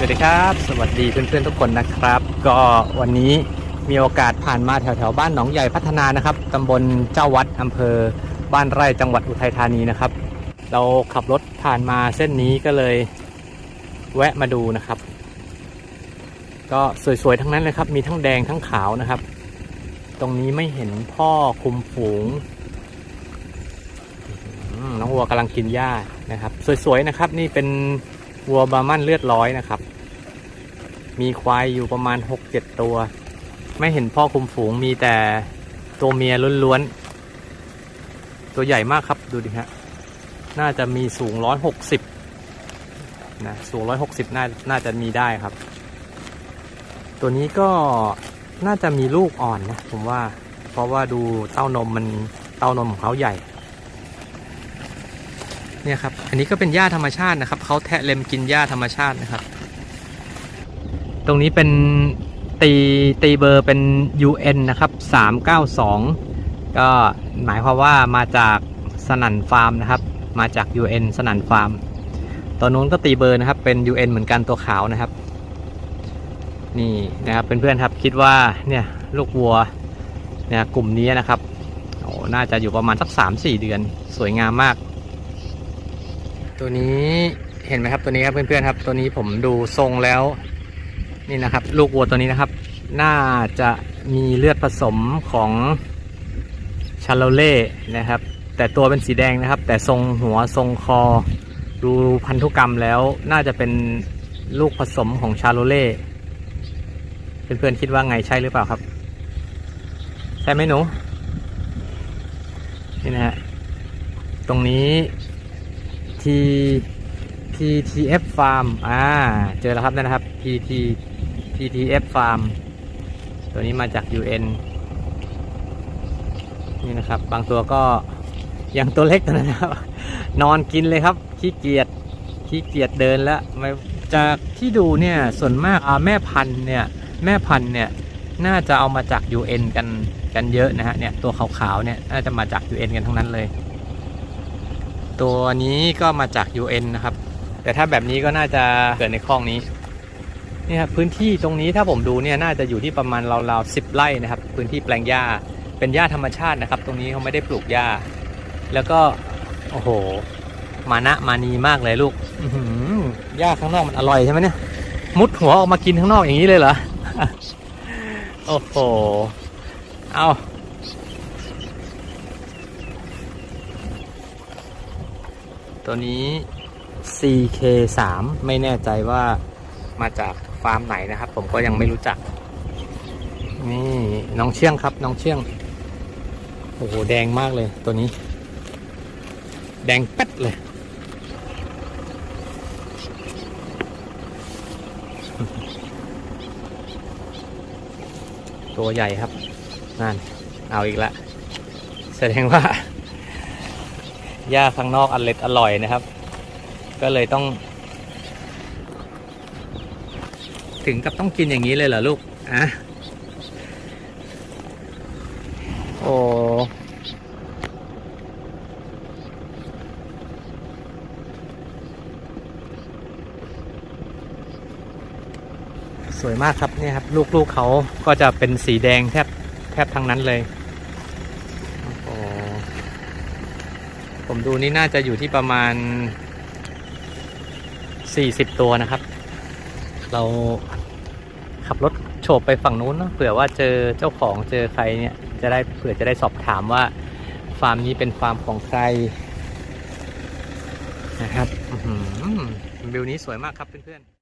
สวัสดีครับ สวัสดีเพื่อนๆทุกคนนะครับ ก็วันนี้มีโอกาสผ่านมาแถวๆบ้านหนองใหญ่พัฒนานะครับตำบลเจ้าวัดอำเภอ บ้านไร่จังหวัดอุทัยธานีนะครับ เราขับรถผ่านมาเส้นนี้ก็เลย แวะมาดูนะครับ ก็สวยๆทั้งนั้นเลยครับ มีทั้งแดงทั้งขาวนะครับ ตรงนี้ไม่เห็นพ่อคุมฝูงน้องวัวกำลังกินหญ้านะครับ สวยๆนะครับ นี่เป็น วัวบามันเลือดร้อยนะครับ มีควายอยู่ประมาณ 6-7 ตัว ไม่เห็นพ่อคุมฝูงมีแต่ตัวเมียล้วนๆ ตัวใหญ่มากครับดูดิฮะ น่าจะมีสูง 160 นะ สูง 160 น่า น่าจะมีได้ครับ ตัวนี้ก็น่าจะมีลูกอ่อนนะ ผมว่า เพราะว่าดูเต้านมมันเต้านมของเขาใหญ่ เนี่ยครับ อันนี้ก็เป็นหญ้าธรรมชาตินะครับ เขาแทะเล็มกินหญ้าธรรมชาตินะครับ ตรงนี้เป็นตีตีเบอร์เป็น UN นะครับ 392 ก็หมายความว่ามาจากสนันฟาร์มนะครับ มาจาก UN สนันฟาร์ม ตัวนู้นก็ตีเบอร์นะครับเป็น UN เหมือนกันตัวขาวนะครับ นี่นะครับเพื่อนๆครับคิดว่าเนี่ยลูกวัวเนี่ยกลุ่มนี้นะครับโอ้น่าจะอยู่ประมาณสัก 3-4 เดือน สวยงามมาก ตัวนี้เห็นไหมครับตัวนี้ครับเพื่อนๆครับ ตัวนี้ผมดูทรงแล้วนี่นะครับ ลูกวัวตัวนี้นะครับ น่าจะมีเลือดผสมของชาโลเล่นะครับ แต่ตัวเป็นสีแดงนะครับ แต่ทรงหัวทรงคอ ดูพันธุกรรมแล้วน่าจะเป็นลูกผสมของชาโลเล่เพื่อนๆคิดว่าไงใช่หรือเปล่าครับ ใช่ไหมหนูนี่นะฮะตรงนี้ T PTF Farm อ่า เจอแล้วครับนั่นนะครับ PT PTF Farm ตัวนี้มาจาก UN นี่นะครับ บางตัวก็อยังตัวเล็กตัวนั้นนะครับ นอนกินเลยครับ ขี้เกียจ ขี้เกียจเดินแล้วไม่จากที่ดูเนี่ย ส่วนมากอ่าแม่พันธุ์เนี่ย แม่พันธุ์เนี่ย น่าจะเอามาจาก UN กัน กันเยอะนะฮะ เนี่ย ตัวขาวๆ เนี่ย น่าจะมาจาก UN กันทั้งนั้นเลย ตัวนี้ก็มาจาก UN นะครับ แต่ถ้าแบบนี้ก็น่าจะเกิดในคลองนี้นี่ครับพื้นที่ตรงนี้ถ้าผมดูเนี่ยน่าจะอยู่ที่ประมาณราวๆสิบไร่นะครับ พื้นที่แปลงหญ้าเป็นหญ้าธรรมชาตินะครับ ตรงนี้เขาไม่ได้ปลูกหญ้า แล้วก็โอ้โห มานะมานีมากเลยลูกหญ้าข้างนอกมันอร่อยใช่ไหมเนี่ย มุดหัวออกมากินข้างนอกอย่างนี้เลยเหรอ โอ้โห เอา ตัวนี้ CK3 ไม่แน่ใจว่ามาจากฟาร์มไหนนะครับ ผมก็ยังไม่รู้จัก นี่น้องเชื่องครับ น้องเชื่อง โอ้โห แดงมากเลยตัวนี้ แดงแป๊ดเลย ตัวใหญ่ครับนั่นเอาอีกล้วแสดงว่า หญ้าข้างนอกอร่อยอร่อยนะครับ ก็เลยต้อง ถึงกับต้องกินอย่างนี้เลยเหรอลูกอะโอ้สวยมากครับเนี่ยครับ ลูกๆเขาก็จะเป็นสีแดงแทบแทบทั้งนั้นเลยโอ้โห ผมดูนี่น่าจะอยู่ที่ประมาณ 40 ตัวนะครับ เราขับรถโฉบไปฝั่งนู้นเนาะเผื่อว่าเจอเจ้าของเจอใครเนี่ยจะได้เผื่อจะได้สอบถามว่าฟาร์มนี้เป็นฟาร์มของใครนะครับวิวนี้สวยมากครับเพื่อนๆ